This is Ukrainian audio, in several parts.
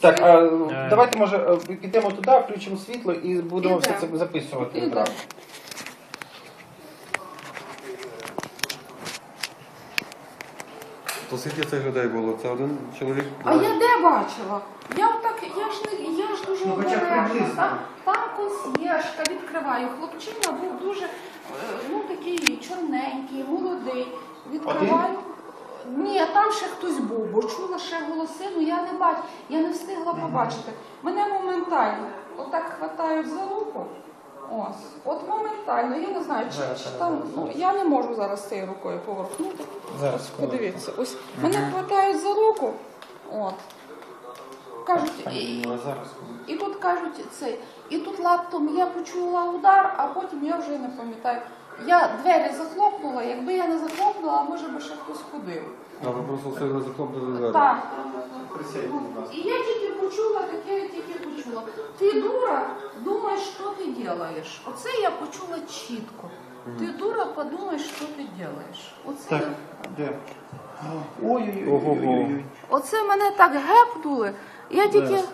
Так, а, Е. давайте може е, підемо туди, включимо світло і будемо все це записувати. Одразу. То скільки цих людей було? Це один чоловік? А я де бачила? Я отак, я ж не я ж дуже Ну, хоча б обережна. приблизно. Там, там консьєржка відкриваю. Хлопчина був дуже е, ну такий чорненький, молодий. Відкриваю. Ні, там ще хтось був, бо чула ще голоси, ну я не бачу, я не встигла побачити. Мене моментально отак хватають за руку. Ось, от моментально, я не знаю, чи, чи там, ну я не можу зараз цією рукою поворухнути. Зараз, Подивіться, ось мене хватають за руку. От. Кажуть, і, Ну, і тут кажуть цей, і тут лаптом я почула удар, а потім я вже не пам'ятаю. Я двері захлопнула, якби я не захлопнула, може би ще хтось ходив. А ви просто встигли захлопнути двері? Так. І я тільки почула, таке я тільки почула. Ти дура, думай, що ти робиш. Оце я почула чітко. Ти дура, подумай, що ти робиш. Оце Так, де? Ой-ой-ой. Ого-го. Оце мене так гепнули. Я тільки. Зараз.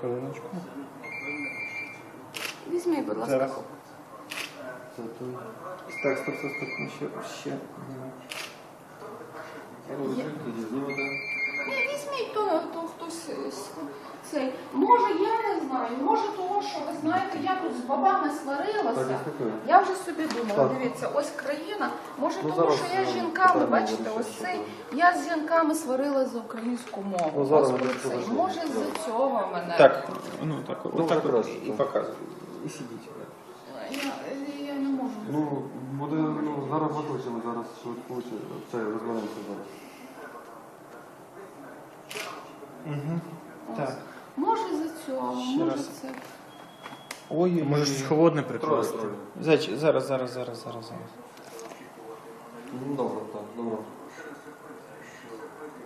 Хвилиночку. Візьміть, будь ласка. Зараз. Так, стоп, стоп, стоп. ну, Ще, ще. Розжив. Ні, візьміть то, то хтось цей. Може, я не знаю, може того, що ви знаєте, я тут з бабами сварилася. я вже собі думала, Так. дивіться, ось країна. Може, Ну, тому що я з жінками, питання бачите, ось цей. Я з жінками сварилася за українську мову. Ну, зараз Ось про тут це. вже Може, з цього мене. Так, Ну так, Ну, отак от. якраз. і показуй. І сидіть. Я. Ну, буде, ну, зараз викличемо, зараз швидку, це розберемося зараз. Угу. Так. Може за цього, Ще може раз. це. Ой, Може щось холодне прикласти. Троє. Зач, зараз, зараз, зараз, зараз, зараз. Ну, добре, так, добре.